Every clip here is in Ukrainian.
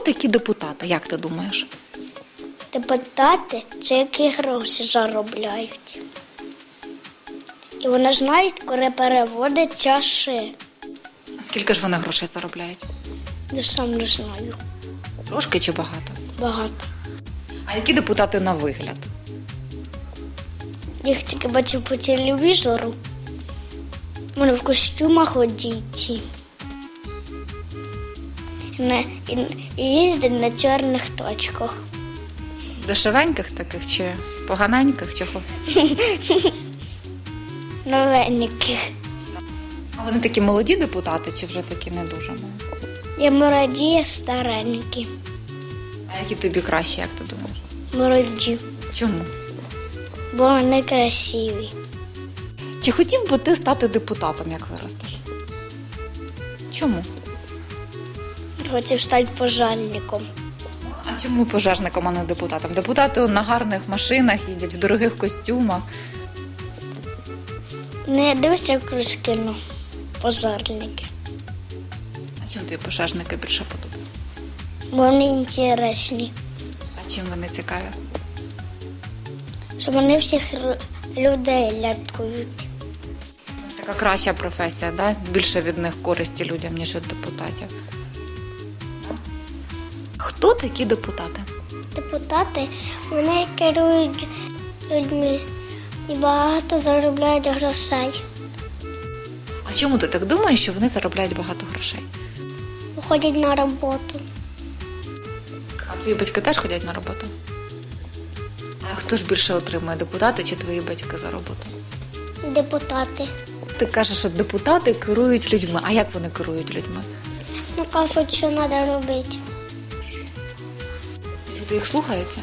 такі депутати, як ти думаєш? Депутати це які гроші заробляють. І вони знають, коли переводять чаші. А скільки ж вони грошей заробляють? Я сам не знаю. Трошки чи багато? Багато. А які депутати на вигляд? Їх тільки бачив по телевізору. Вони в костюмах одіті. На- і, і їздять на чорних точках. Дешевеньких таких чи поганеньких? Чого? Новеньких. А вони такі молоді депутати, чи вже такі не дуже молоді? Є молоді, старенькі. А які тобі краще, як ти думаєш? Молоді, Чому? бо вони красиві. Чи хотів би ти стати депутатом, як виростеш? Чому? Хотів стати пожежником. А чому пожежником, а не депутатом? Депутати на гарних машинах їздять в дорогих костюмах. Не дивився колись кіно. Пожежники. А чим тобі пожежники більше подобаються? Бо вони інтересні. А чим вони цікаві? Що вони всіх ру- людей рятують. Така краща професія, да? більше від них користі людям, ніж від депутатів. Хто такі депутати? Депутати вони керують людьми і багато заробляють грошей. А чому ти так думаєш, що вони заробляють багато грошей? Ходять на роботу. А твої батьки теж ходять на роботу? А хто ж більше отримує депутати чи твої батьки за роботу? Депутати. Ти кажеш, що депутати керують людьми. А як вони керують людьми? Ну кажуть, що треба робити. Люди їх слухаються.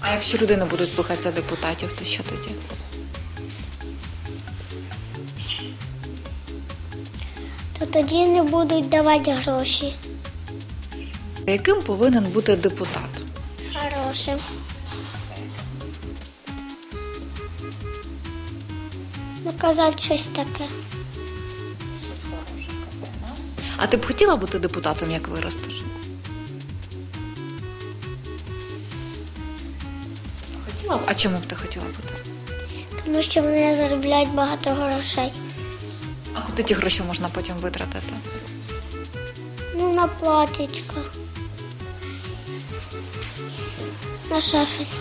А якщо люди не будуть слухатися депутатів, то що тоді? То тоді не будуть давати гроші. Яким повинен бути депутат? Хорошим. Ну, казати щось таке. А ти б хотіла бути депутатом, як виростеш? Хотіла б? А чому б ти хотіла бути? Тому що вони заробляють багато грошей. А куди ті гроші можна потім витратити? Ну, на платічко. На ще щось.